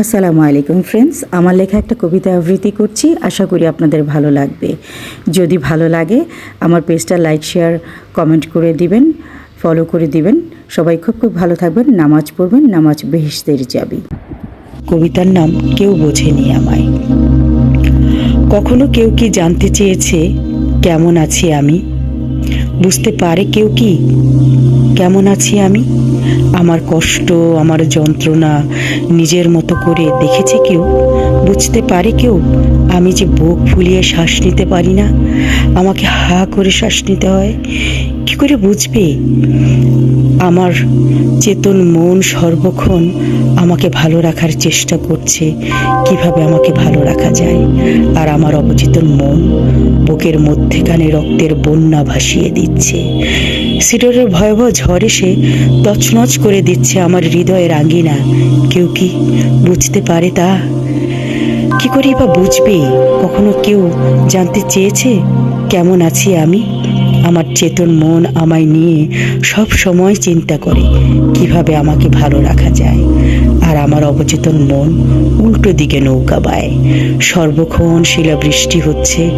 আসসালামু আলাইকুম ফ্রেন্ডস আমার লেখা একটা কবিতা আবৃত্তি করছি, আশা করি আপনাদের ভালো লাগবে। যদি ভালো লাগে, আমার পেজটা লাইক শেয়ার কমেন্ট করে দিবেন ফলো করে দিবেন। সবাই খুব খুব ভালো থাকবেন, নামাজ পড়বেন, নামাজ বেহিসদের যাবি কবিতার নাম কেউ বোঝেনি আমায়। কখনো কেউ কি জানতে চেয়েছে, কেমন আছি আমি? বুঝতে পারে কেউ কি, কেমন আছি আমি? আমার কষ্ট আমার যন্ত্রণা নিজের মতো করে দেখেছে কেউ? বুঝতে পারে কেউ? আমি যে বুক ফুলিয়ে শ্বাস নিতে পারি না। আমাকে হা করে শ্বাস নিতে হয়। কি করে বুঝবে? আমার চেতন মন সর্বক্ষণ আমাকে ভালো রাখার চেষ্টা করছে, কীভাবে আমাকে ভালো রাখা যায়। আর আমার অবচেতন মন বুকের মধ্যেখানে রক্তের বন্যা ভাসিয়ে দিচ্ছে। সিডরের ভয়াবহ ঝড় এসে তছনছ করে দিচ্ছে আমার হৃদয়ের আঙ্গিনা কেউ কি বুঝতে পারে তা? কি করে বা বুঝবে? কখনো কেউ জানতে চেয়েছে কেমন আছি আমি? আমার চেতন মন আমায় নিয়ে সব সময় চিন্তা করে কীভাবে আমাকে ভালো রাখা যায়। আর আমার অবচেতন মন উল্টো দিকে নৌকা বায়। সর্বক্ষণ শিলাবৃষ্টি হচ্ছে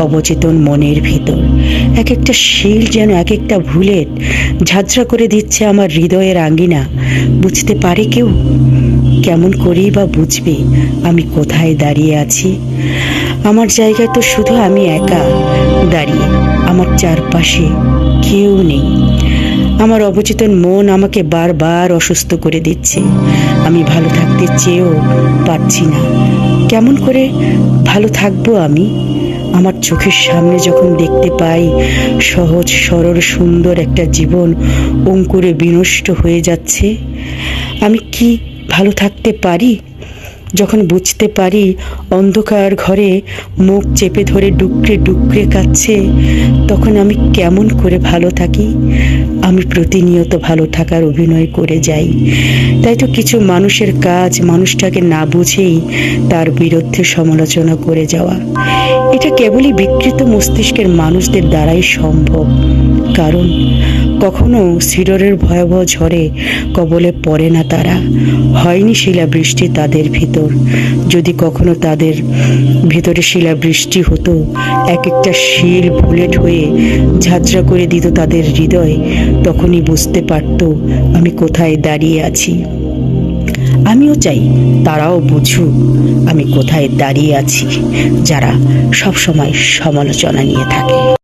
অবচেতন মনের ভিতর। এক একটা শিল যেন এক একটা ভুলের ঝাঁঝরা করে দিচ্ছে আমার হৃদয়ের আঙ্গিনা। বুঝতে পারে কেউ? কেমন করেই বা বুঝবে আমি কোথায় দাঁড়িয়ে আছি? আমার জায়গায় তো শুধু আমি একা দাঁড়িয়ে, আমার চারপাশে কেউ নেই। আমার অবচেতন মন আমাকে বারবার অসুস্থ করে দিচ্ছে। আমি ভালো থাকতে চেয়েও পারছি না। কেমন করে ভালো থাকব আমি? আমার চোখের সামনে যখন দেখতে পাই সহজ, সরল, সুন্দর একটা জীবন অঙ্কুরে বিনষ্ট হয়ে যাচ্ছে, আমি কি ভালো থাকতে পারি? যখন বুঝতে পারি অন্ধকার ঘরে মুখ চেপে ধরে ডুকরে ডুকরে কাচ্ছে তখন আমি কেমন করে ভালো থাকি? আমি প্রতিনিয়ত ভালো থাকার অভিনয় করে যাই। তাই তো কিছু মানুষের কাজ মানুষটাকে না বুঝেই তার বিরুদ্ধে সমালোচনা করে যাওয়া। এটা কেবলই বিকৃত মস্তিষ্কের মানুষদের দ্বারাই সম্ভব। কারণ কখনো সিডরের ভয়াবহ ঝড়ে কবলে পড়ে না তারা। হয়নি শিলাবৃষ্টি তাদের ভিতর। যদি কখনো তাদের ভিতরে শিলাবৃষ্টি হতো এক একটা শিল বুলেট হয়ে ঝাঁঝরা করে দিত তাদের হৃদয়, তখনই বুঝতে পারত আমি কোথায় দাঁড়িয়ে আছি। আমিও চাই তারাও বুঝুক আমি কোথায় দাঁড়িয়ে আছি, যারা সবসময় সমালোচনা নিয়ে থাকে।